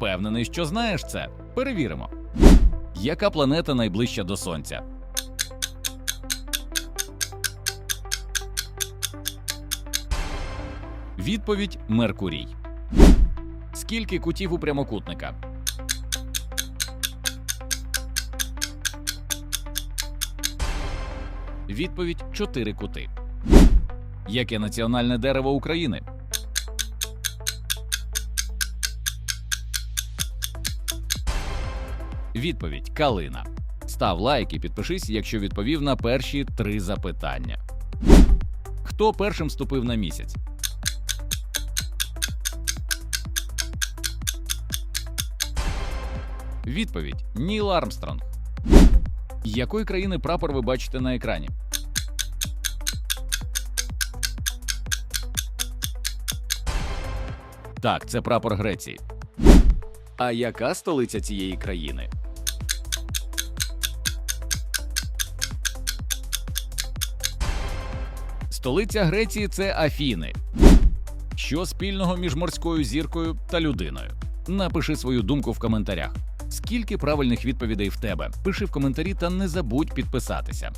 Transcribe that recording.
Впевнений, що знаєш це. Перевіримо. Яка планета найближча до Сонця? Відповідь Меркурій. Скільки кутів у прямокутника? Відповідь чотири кути. Яке національне дерево України? Відповідь Калина. Став лайк і підпишись, якщо відповів на перші три запитання. Хто першим ступив на місяць? Відповідь Ніл Армстронг. Якої країни прапор ви бачите на екрані? Так, це прапор Греції. А яка столиця цієї країни? Столиця Греції це Афіни. Що спільного між морською зіркою та людиною? Напиши свою думку в коментарях. Скільки правильних відповідей в тебе? Пиши в коментарі та не забудь підписатися.